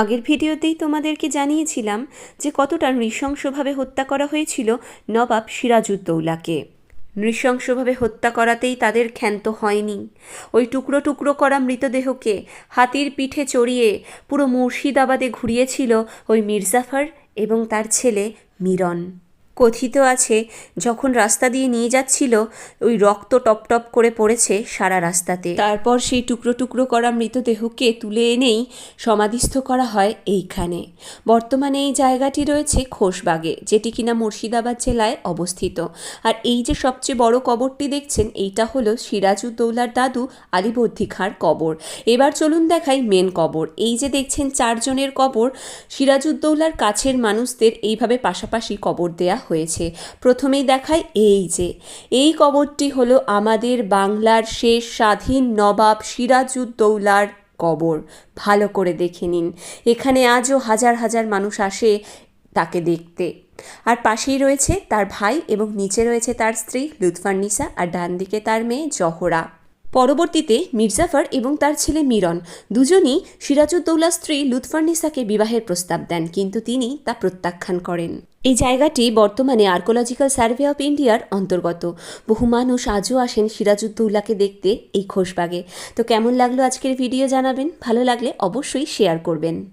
আগের ভিডিওতেই তোমাদেরকে জানিয়েছিলাম যে কতটা নৃশংসভাবে হত্যা করা হয়েছিল নবাব সিরাজউদ্দৌলাকে। নৃশংসভাবে হত্যা করাতেই তাদের ক্ষান্ত হয়নি। ওই টুকরো টুকরো করা মৃতদেহকে হাতির পিঠে চড়িয়ে পুরো মুর্শিদাবাদে ঘুরিয়েছিল ওই মির্জাফার এবং তার ছেলে মিরন। কথিত আছে, যখন রাস্তা দিয়ে নিয়ে যাচ্ছিল, ওই রক্ত টপ টপ করে পড়েছে সারা রাস্তাতে। তারপর সেই টুকরো টুকরো করা মৃতদেহকে তুলে এনেই সমাধিস্থ করা হয় এইখানে। বর্তমানে এই জায়গাটি রয়েছে খোশবাগে, যেটি কিনা মুর্শিদাবাদ জেলায় অবস্থিত। আর এই যে সবচেয়ে বড় কবরটি দেখছেন, এইটা হলো সিরাজউদ্দৌলার দাদু আলিবর্দী খাঁর কবর। এবার চলুন দেখাই মেন কবর। এই যে দেখছেন চারজনের কবর সিরাজউদ্দৌলার কাছের মানুষদের এইভাবে পাশাপাশি কবর দেয়া হয়েছে। প্রথমেই দেখায় এই যে, এই কবরটি হলো আমাদের বাংলার শেষ স্বাধীন নবাব সিরাজউদ্দৌলার কবর। ভালো করে দেখে নিন। এখানে আজও হাজার হাজার মানুষ আসে তাকে দেখতে। আর পাশেই রয়েছে তার ভাই এবং নিচে রয়েছে তার স্ত্রী লুৎফান্নিসা আর ডান দিকে তার মেয়ে জহরা। পরবর্তীতে মির্জাফর এবং তার ছেলে মিরন, দুজনই সিরাজউদ্দৌলার স্ত্রী লুৎফার্নিসাকে বিবাহের প্রস্তাব দেন, কিন্তু তিনি তা প্রত্যাখ্যান করেন। এই জায়গাটি বর্তমানে আর্কোলজিক্যাল সার্ভে অফ ইন্ডিয়ার অন্তর্গত। বহু মানুষ আজও আসেন সিরাজউদ্দৌলাকে দেখতে এই খোশবাগে। তো কেমন লাগল আজকের ভিডিও জানাবেন? ভালো লাগলে অবশ্যই শেয়ার করবেন।